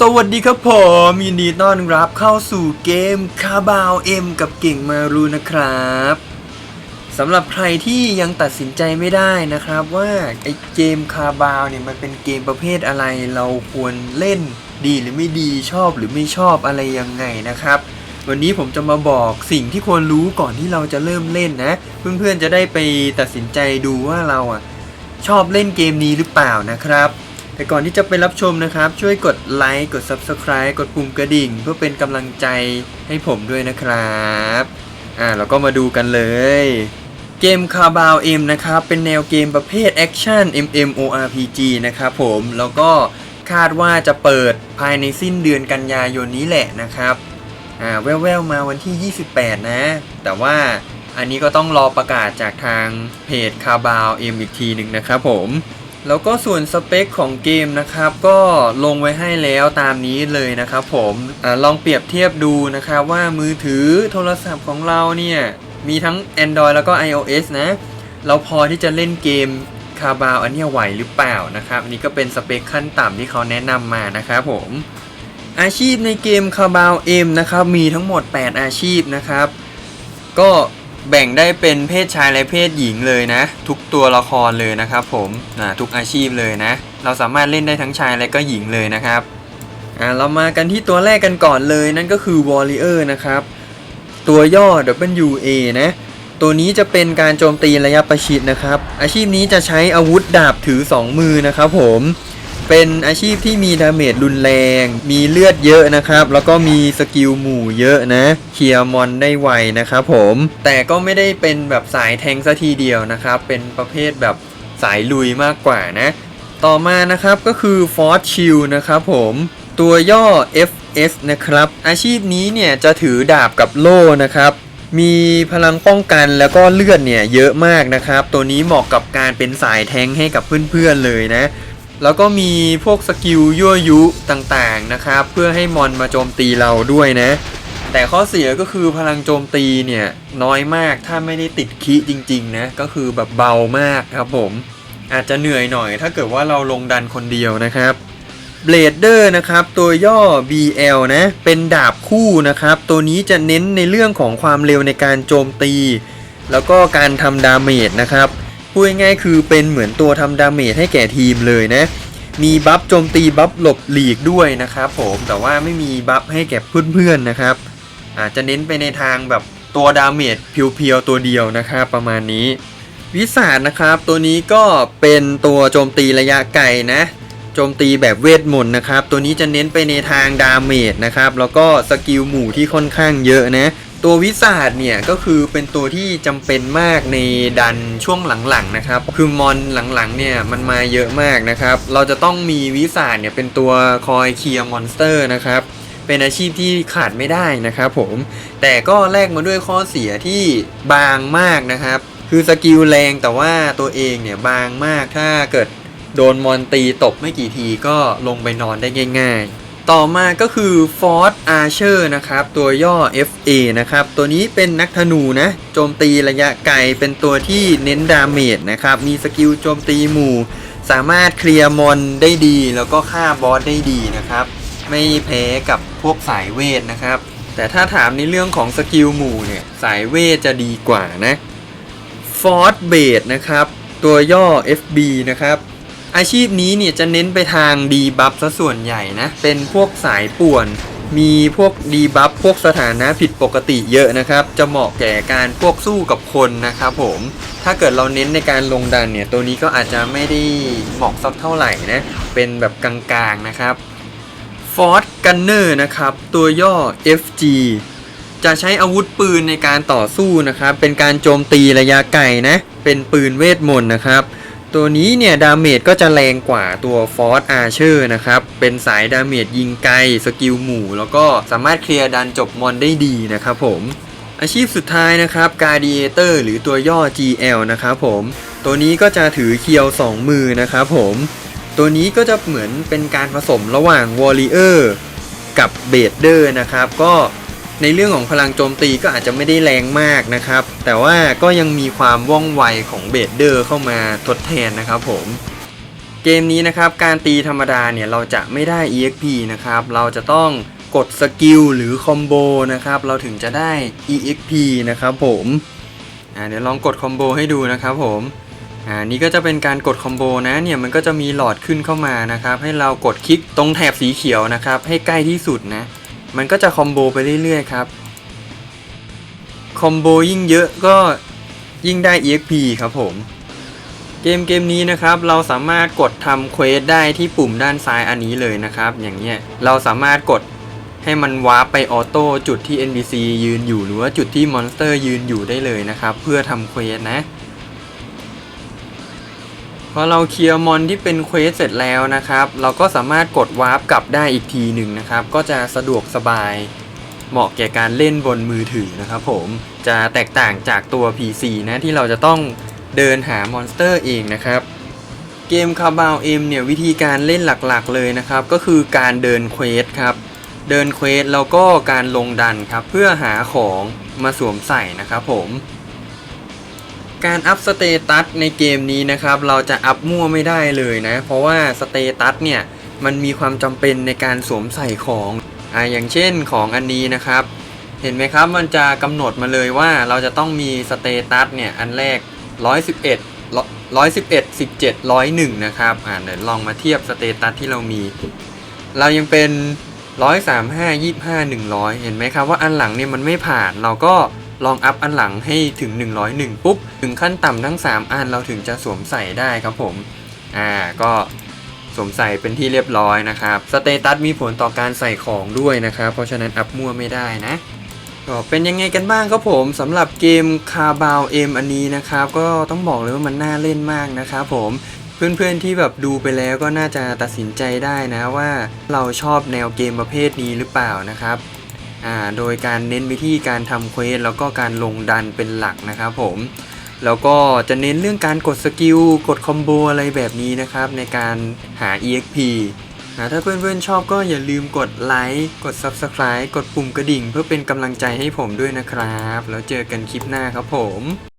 สวัสดีครับผมยินดีต้อนรับเข้าสู่เกมคาบาวเอ็มกับเก่งมารูนะครับสำหรับใครที่ยังตัดสินใจไม่ได้นะครับว่าไอเกมคาบาวเนี่ยมันเป็นเกมประเภทอะไรเราควรเล่นดีหรือไม่ดีชอบหรือไม่ชอบอะไรยังไงนะครับ วันนี้ผมจะมาบอกสิ่งที่ควรรู้ก่อนที่เราจะเริ่มเล่นนะ เพื่อนๆจะได้ไปตัดสินใจดูว่าเราอะชอบเล่นเกมนี้หรือเปล่านะครับ แต่ก่อนที่จะไปรับชมนะครับ ช่วยกดไลค์กด Subscribe กดปุ่มกระดิ่ง เพื่อเป็นกำลังใจให้ผมด้วยนะครับอ่าเราก็มาดูกันเลย เกมคาบาวเอ็มนะครับ เป็นแนวเกมประเภทแอคชั่น MMORPG นะครับผมแล้วก็คาดว่าจะเปิดภายในสิ้นเดือนกันยายนนี้แหละนะครับอ่าแว่วๆมาวันที่ 28 นะ แต่ว่าอันนี้ก็ต้องรอประกาศจากทางเพจคาบาวเอ็มอีกทีหนึ่งนะครับผม แล้วก็ส่วนสเปคของเกมนะครับ ก็ลงไว้ให้แล้วตามนี้เลยนะครับผมอลองเปรียบเทียบดูนะครับว่ามือถือโทรศัพท์ของเราเนี่ยมีทั้ง Android แล้วก็ iOS นะ เราพอที่จะเล่นเกมคาบาวอันนี้ไหวหรือเปล่านะครับอันนี่ก็เป็นสเปคขั้นต่ำที่เขาแนะนำมานะครับผมอาชีพในเกมคาบาวเอ็มนะครับมีทั้งหมด 8 อาชีพนะครับ ก็ แบ่งได้เป็นเพศชายและเพศหญิงเลยนะ ทุกตัวละครเลยนะครับผมทุกอาชีพเลยนะ เราสามารถเล่นได้ทั้งชายและก็หญิงเลยนะครับอ่าเรามากันที่ตัวแรกกันก่อนเลยนั่นก็คือ Warrior นะครับ ตัวย่อ WA นะตัวนี้จะเป็นการโจมตีระยะประชิดนะครับ อาชีพนี้จะใช้อาวุธดาบถือ 2 มือนะครับผม เป็นอาชีพที่มีดาเมจรุนแรง มีเลือดเยอะนะครับ แล้วก็มีสกิลหมู่เยอะนะ เคลียร์มอนได้ไวนะครับผม แต่ก็ไม่ได้เป็นแบบสายแทงซะทีเดียวนะครับ เป็นประเภทแบบสายลุยมากกว่านะ ต่อมานะครับก็คือ Force Shield นะครับผม ตัวย่อ FS นะครับ อาชีพนี้เนี่ยจะถือดาบกับโล่นะครับมีพลังป้องกันแล้วก็เลือดเนี่ยเยอะมากนะครับ ตัวนี้เหมาะกับการเป็นสายแทงให้กับเพื่อนๆเลยนะ แล้วก็มีพวกสกิลยั่วยุต่างๆนะครับ เพื่อให้มอนมาโจมตีเราด้วยนะ แต่ข้อเสียก็คือพลังโจมตีเนี่ยน้อยมากถ้าไม่ได้ติดคิจริงๆนะก็คือแบบเบามากครับผม อาจจะเหนื่อยหน่อย ถ้าเกิดว่าเราลงดันคนเดียวนะครับเบลเดอร์นะครับตัวย่อ BL นะเป็นดาบคู่นะครับ ตัวนี้จะเน้นในเรื่องของความเร็วในการโจมตี แล้วก็การทำดาเมจนะครับ พูดง่ายๆคือเป็นเหมือนตัวทำดาเมจให้แก่ทีมเลยนะ มีบัฟโจมตีบัฟหลบหลีกด้วยนะครับผมแต่ว่าไม่มีบัฟให้แก่เพื่อนๆนะครับ อาจจะเน้นไปในทางแบบตัวดาเมจเพียวๆตัวเดียวนะครับประมาณนี้วิสาดนะครับตัวนี้ก็เป็นตัวโจมตีระยะไกลนะโจมตีแบบเวทมนต์นะครับ ตัวนี้จะเน้นไปในทางดาเมจนะครับ แล้วก็สกิลหมู่ที่ค่อนข้างเยอะนะ ตัววิสาดเนี่ยก็คือเป็นตัวที่จำเป็นมากในดันช่วงหลังๆนะครับ คือมอนหลังๆเนี่ยมันมาเยอะมากนะครับ เราจะต้องมีวิสาดเนี่ยเป็นตัวคอยเคลียร์มอนสเตอร์นะครับ เป็นอาชีพที่ขาดไม่ได้นะครับผม แต่ก็แลกมาด้วยข้อเสียที่บางมากนะครับ คือสกิลแรงแต่ว่าตัวเองเนี่ยบางมากถ้าเกิดโดนมอนตีตบไม่กี่ทีก็ลงไปนอนได้ง่าย ๆ ต่อมาก็คือ Force Archer นะครับ ตัวย่อ FA นะครับ ตัวนี้เป็นนักธนูนะ โจมตีระยะไกล เป็นตัวที่เน้นดาเมจนะครับ มีสกิลโจมตีหมู่ สามารถเคลียร์มอนได้ดี แล้วก็ฆ่าบอสได้ดีนะครับ ไม่แพ้กับพวกสายเวทนะครับ แต่ถ้าถามในเรื่องของสกิลหมู่เนี่ย สายเวทจะดีกว่านะ Force b a s e นะครับ ตัวย่อ FB นะครับ อาชีพนี้เนี่ยจะเน้นไปทางดีบัฟซะส่วนใหญ่นะ เป็นพวกสายป่วน มีพวกดีบัฟพวกสถานะผิดปกติเยอะนะครับ จะเหมาะแก่การพวกสู้กับคนนะครับผม ถ้าเกิดเราเน้นในการลงดันเนี่ย ตัวนี้ก็อาจจะไม่ได้เหมาะสักเท่าไหร่นะ เป็นแบบกลางๆนะครับ Force Gunner นะครับ ตัวย่อ FG จะใช้อาวุธปืนในการต่อสู้นะครับ เป็นการโจมตีระยะไกลนะ เป็นปืนเวทมนต์นะครับ ตัวนี้เนี่ยดาเมจก็จะแรงกว่าตัว Force Archer นะครับ เป็นสายดาเมจยิงไกลสกิลหมู่ แล้วก็สามารถเคลียร์ดันจบมอนได้ดีนะครับผม อาชีพสุดท้ายนะครับ Gladiator หรือตัวย่อ GL นะครับผม ตัวนี้ก็จะถือเคียว 2 มือนะครับผม ตัวนี้ก็จะเหมือนเป็นการผสมระหว่าง Warrior กับ b a d e r นะครับ ก็ ในเรื่องของพลังโจมตีก็อาจจะไม่ได้แรงมากนะครับ แต่ว่าก็ยังมีความว่องไวของ b a d e r เข้ามาทดแทนนะครับผมเกมนี้นะครับการตีธรรมดาเนี่ยเราจะไม่ได้ EXP นะครับเราจะต้องกดสกิลหรือคอมโบนะครับเราถึงจะได้ EXP นะครับผมเดี๋ยวลองกดคอมโบให้ดูนะครับผมอ่านี่ก็จะเป็นการกดคอมโบนะเนี่ยมันก็จะมีหลอดขึ้นเข้ามานะครับให้เรากดคลิกตรงแถบสีเขียวนะครับให้ใกล้ที่สุดนะ มันก็จะคอมโบไปเรื่อยๆครับ คอมโบยิ่งเยอะก็ยิ่งได้ EXP ครับผม เกมเกมนี้นะครับเราสามารถกดทำเควสได้ที่ปุ่มด้านซ้ายอันนี้เลยนะครับ อย่างเงี้ยเราสามารถกดให้มันวาร์ปไปออโต้จุดที่ NPC ยืนอยู่หรือว่าจุดที่มอนสเตอร์ยืนอยู่ได้เลยนะครับ เพื่อทำเควสนะ พอเราเคลียร์มอนที่เป็นเควสเสร็จแล้วนะครับ เราก็สามารถกดวาร์ปกลับได้อีกทีหนึ่งนะครับ ก็จะสะดวกสบายเหมาะแก่การเล่นบนมือถือนะครับผมจะแตกต่างจากตัว PC นะที่เราจะต้องเดินหามอนสเตอร์เองนะครับ เกมคาบาวเอ็มเนี่ยวิธีการเล่นหลักๆเลยนะครับ ก็คือการเดินเควสครับ เดินเควสแล้วก็การลงดันครับ เพื่อหาของมาสวมใส่นะครับผม การอัพสเตตัสในเกมนี้นะครับ เราจะอัพมั่วไม่ได้เลยนะ เพราะว่าสเตตัสเนี่ย มันมีความจำเป็นในการสวมใส่ของอ่าอย่างเช่นของอันนี้นะครับ เห็นไหมครับมันจะกำหนดมาเลยว่าเราจะต้องมีสเตตัสเนี่ย อันแรก 111 111 17 101 นะครับ อ่าเดี๋ยวลองมาเทียบสเตตัสที่เรามี เรายังเป็น 135 25 100 เห็นไหมครับว่าอันหลังเนี่ยมันไม่ผ่านเราก็ ลองอัพอันหลังให้ถึง 101 ปุ๊บ ถึงขั้นต่ำทั้ง 3 อันเราถึงจะสวมใส่ได้ครับผม อ่าก็สวมใส่เป็นที่เรียบร้อยนะครับสเตตัสมีผลต่อการใส่ของด้วยนะครับ เพราะฉะนั้นอัพมั่วไม่ได้นะก็เป็นยังไงกันบ้างครับผมสำหรับเกมคาบาวเอ็มอันนี้นะครับ ก็ต้องบอกเลยว่ามันน่าเล่นมากนะครับผมเพื่อนๆที่แบบดูไปแล้วก็น่าจะตัดสินใจได้นะว่าเราชอบแนวเกมประเภทนี้หรือเปล่านะครับ โดยการเน้นไปที่การทำเควสแล้วก็การลงดันเป็นหลักนะครับผมแล้วก็จะเน้นเรื่องการกดสกิล กดคอมโบอะไรแบบนี้นะครับ ในการหา EXP นะถ้าเพื่อนๆชอบก็อย่าลืมกดไลค์กด Subscribe กดปุ่มกระดิ่ง เพื่อเป็นกำลังใจให้ผมด้วยนะครับ แล้วเจอกันคลิปหน้าครับผม